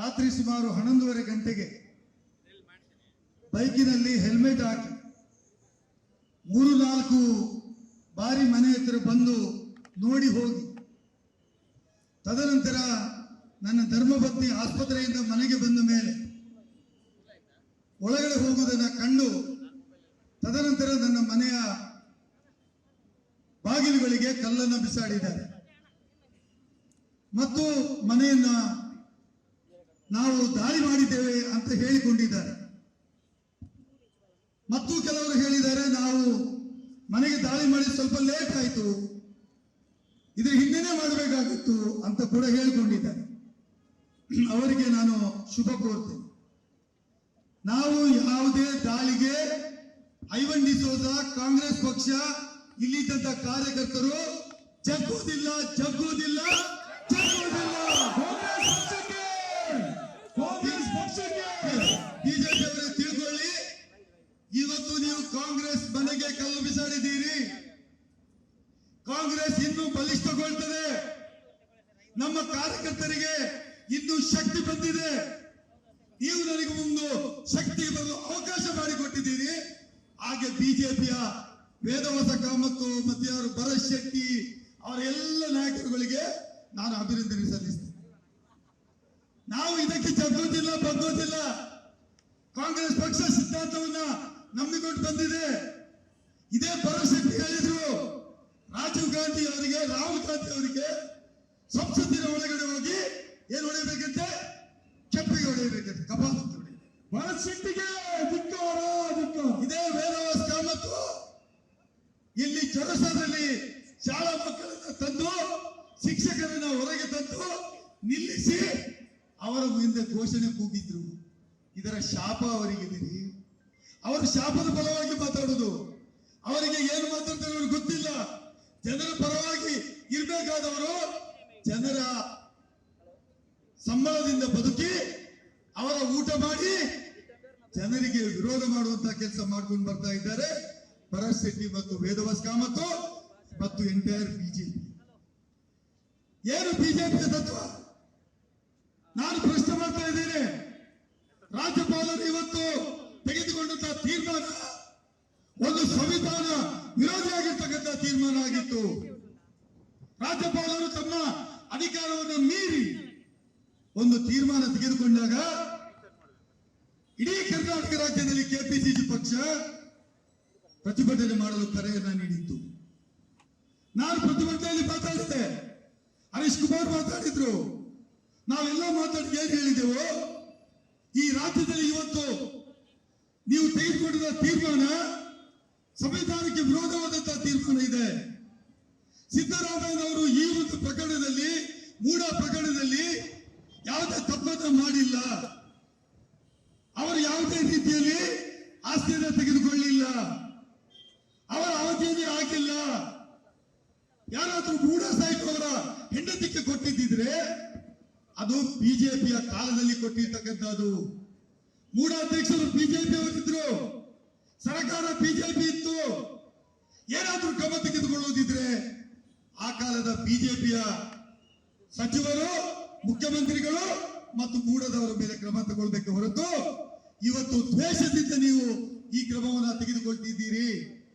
ರಾತ್ರಿ ಸುಮಾರು ಹನ್ನೊಂದುವರೆ ಗಂಟೆಗೆ ಬೈಕಿನಲ್ಲಿ ಹೆಲ್ಮೆಟ್ ಹಾಕಿ ಮೂರು ನಾಲ್ಕು ಬಾರಿ ಮನೆ ಹತ್ತಿರ ಬಂದು ನೋಡಿ ಹೋಗಿ. ತದನಂತರ ನನ್ನ ಧರ್ಮಪತ್ನಿ ಆಸ್ಪತ್ರೆಯಿಂದ ಮನೆಗೆ ಬಂದ ಮೇಲೆ ಒಳಗಡೆ ಹೋಗುವುದನ್ನು ಕಂಡು ತದನಂತರ ನನ್ನ ಮನೆಯ ಬಾಗಿಲುಗಳಿಗೆ ಕಲ್ಲನ್ನು ಬಿಸಾಡಿದ್ದಾರೆ. ಮತ್ತು ಮನೆಯನ್ನ ನಾವು ದಾಳಿ ಮಾಡಿದ್ದೇವೆ ಅಂತ ಹೇಳಿಕೊಂಡಿದ್ದಾರೆ. ಮತ್ತು ಕೆಲವರು ಹೇಳಿದ್ದಾರೆ, ನಾವು ಮನೆಗೆ ದಾಳಿ ಮಾಡಿ ಸ್ವಲ್ಪ ಲೇಟ್ ಆಯಿತು, ಇದ್ರ ಹಿಂದೆನೇ ಮಾಡಬೇಕಾಗಿತ್ತು ಅಂತ ಕೂಡ ಹೇಳಿಕೊಂಡಿದ್ದಾರೆ. ಅವರಿಗೆ ನಾನು ಶುಭ ಕೋರ್ತೇನೆ. ನಾವು ಯಾವುದೇ ದಾಳಿಗೆ ಐವನ್ ಡಿಸೋಜ ಕಾಂಗ್ರೆಸ್ ಪಕ್ಷ, ಇಲ್ಲಿದ್ದಂತ ಕಾರ್ಯಕರ್ತರು ಜಗ್ಗುವುದಿಲ್ಲ ಜಗ್ಗುವುದಿಲ್ಲ. ಕಾಂಗ್ರೆಸ್ ಮನೆಗೆ ಕಲ್ಲು ಬಿಸಾಡಿದ್ದೀರಿ. ಕಾಂಗ್ರೆಸ್ ಇನ್ನು ಬಲಿಷ್ಠಗೊಳ್ತದೆ. ನಮ್ಮ ಕಾರ್ಯಕರ್ತರಿಗೆ ಇನ್ನೂ ಶಕ್ತಿ ಬಂದಿದೆ. ನೀವು ನನಗೆ ಒಂದು ಶಕ್ತಿ ಬರಲು ಅವಕಾಶ ಮಾಡಿಕೊಟ್ಟಿದ್ದೀರಿ. ಹಾಗೆ ಬಿಜೆಪಿಯ ವೇದವಸ ಕಾಮತ್ತು ಮತ್ತೆ ಅವರು ಭರತ್ ಶೆಟ್ಟಿ ಅವರ ಎಲ್ಲ ನಾಯಕರುಗಳಿಗೆ ನಾನು ಅಭಿನಂದನೆ ಸಲ್ಲಿಸ್ತೇನೆ. ನಾವು ಇದಕ್ಕೆ ಜಗ್ಗೋದಿಲ್ಲ ಬಗ್ಗೋದಿಲ್ಲ ಕಾಂಗ್ರೆಸ್ ಪಕ್ಷ ಸಿದ್ಧಾಂತವನ್ನ ನಂಬಿಕೊಂಡು ಬಂದಿದೆ ಇದೇ ಭರವಸೆ ಹೇಳಿದ್ರು ರಾಜೀವ್ ಗಾಂಧಿ ಅವರಿಗೆ ರಾಹುಲ್ ಗಾಂಧಿ ಅವರಿಗೆ ಸಂಸತ್ತಿನ ಒಳಗಡೆ ಹೋಗಿ ಏನ್ ಹೊಡೆಯಬೇಕಂತೆ? ಕೆಪ್ಪಿಗೆ ಹೊಡೆಯಬೇಕಂತೆ ಕಪಾಲಕ್ಕೆ ಹೊಡೆಯಬೇಕು. ಧಿಕ್ಕಾರ ಧಿಕ್ಕಾರ. ಇದೇ ವೇದವಾಸ್ ಕಾಮತ್ತು. ಇಲ್ಲಿ ಕೆಲಸದಲ್ಲಿ ಶಾಲಾ ಮಕ್ಕಳನ್ನ ತಂದು ಶಿಕ್ಷಕರನ್ನ ಹೊರಗೆ ತಂದು ನಿಲ್ಲಿಸಿ ಅವರ ಮುಂದೆ ಘೋಷಣೆ ಕೂಗಿದ್ರು. ಇದರ ಶಾಪ ಅವರಿಗಿದಿರಿ ಅವರು ಶಾಪದ ಫಲವಾಗಿ ಮಾತಾಡುದು. ಅವರಿಗೆ ಏನು ಮಾತಾಡ್ತಾರೆ ಗೊತ್ತಿಲ್ಲ. ಜನರ ಪರವಾಗಿ ಇರಬೇಕಾದವರು ಜನರ ಸಂಬಳದಿಂದ ಬದುಕಿ ಅವರ ಊಟ ಮಾಡಿ ಜನರಿಗೆ ವಿರೋಧ ಮಾಡುವಂತ ಕೆಲಸ ಮಾಡ್ಕೊಂಡು ಬರ್ತಾ ಇದ್ದಾರೆ. ಭರತ್ ಶೆಟ್ಟಿ ಮತ್ತು ವೇದವಾಸ್ ಕಾಮತ್ತು ಮತ್ತು ಎಂಟೈರ್ ಬಿಜೆಪಿ. ಏನು ಬಿಜೆಪಿಯ ತತ್ವ ನಾನು ಪ್ರಶ್ನೆ ಮಾಡ್ತಾ ಇದ್ದೇನೆ ರಾಜ್ಯಪಾಲರು ಇವತ್ತು ತೆಗೆದುಕೊಂಡಂತಹ ತೀರ್ಮಾನ, ಒಂದು ಸಂವಿಧಾನ ವಿರೋಧಿ ಆಗಿರ್ತಕ್ಕಂಥ ತೀರ್ಮಾನ ಆಗಿತ್ತು. ರಾಜ್ಯಪಾಲರು ತಮ್ಮ ಅಧಿಕಾರವನ್ನು ಮೀರಿ ಒಂದು ತೀರ್ಮಾನ ತೆಗೆದುಕೊಂಡಾಗ ಇಡೀ ಕರ್ನಾಟಕ ರಾಜ್ಯದಲ್ಲಿ ಕೆಪಿಸಿಸಿ ಪಕ್ಷ ಪ್ರತಿಭಟನೆ ಮಾಡಲು ಕರೆಯನ್ನ ನೀಡಿತ್ತು. ನಾನು ಪ್ರತಿಭಟನೆಯಲ್ಲಿ ಮಾತಾಡಿದ್ದೆ ಹರೀಶ್ ಕುಮಾರ್ ಮಾತಾಡಿದ್ರು. ನಾವೆಲ್ಲ ಮಾತಾಡಿ ಏನ್ ಹೇಳಿದೆವು, ಈ ರಾಜ್ಯದಲ್ಲಿ ಇವತ್ತು ನೀವು ತೆಗೆದುಕೊಂಡಿರುವ ತೀರ್ಮಾನ ಸಂವಿಧಾನಕ್ಕೆ ವಿರೋಧವಾದಂತಹ ತೀರ್ಮಾನ ಇದೆ. ಸಿದ್ದರಾಮಯ್ಯನವರು ಈ ಒಂದು ಪ್ರಕರಣದಲ್ಲಿ ಮೂಡ ಪ್ರಕರಣದಲ್ಲಿ ಯಾವುದೇ ತಪ್ಪನ್ನ ಮಾಡಿಲ್ಲ. ಅವರು ಯಾವುದೇ ರೀತಿಯಲ್ಲಿ ಆಸ್ತಿಯನ್ನು ತೆಗೆದುಕೊಳ್ಳಿಲ್ಲ ಅವರ ಅವಧಿಯಲ್ಲಿ ಆಗಿಲ್ಲ. ಯಾರಾದರೂ ಮೂಡ ಸಾಹಿತ್ಯ ಅವರ ಹೆಂಡತಿಗೆ ಕೊಟ್ಟಿದ್ದಿದ್ರೆ ಅದು ಬಿಜೆಪಿಯ ಕಾಲದಲ್ಲಿ ಕೊಟ್ಟಿರ್ತಕ್ಕಂಥದ್ದು. ಮೂಡ ಅಧ್ಯಕ್ಷರು ಬಿಜೆಪಿ ಅವರಿದ್ರು ಸರ್ಕಾರ ಬಿಜೆಪಿ ಇತ್ತು. ಏನಾದ್ರೂ ಕ್ರಮ ತೆಗೆದುಕೊಳ್ಳುವುದಿದ್ರೆ ಆ ಕಾಲದ ಬಿಜೆಪಿಯ ಸಚಿವರು, ಮುಖ್ಯಮಂತ್ರಿಗಳು ಮತ್ತು ಮೂಡದವರ ಮೇಲೆ ಕ್ರಮ ತಗೊಳ್ಬೇಕು ಹೊರತು ಇವತ್ತು ದ್ವೇಷದಿಂದ ನೀವು ಈ ಕ್ರಮವನ್ನು ತೆಗೆದುಕೊಳ್ತಿದ್ದೀರಿ.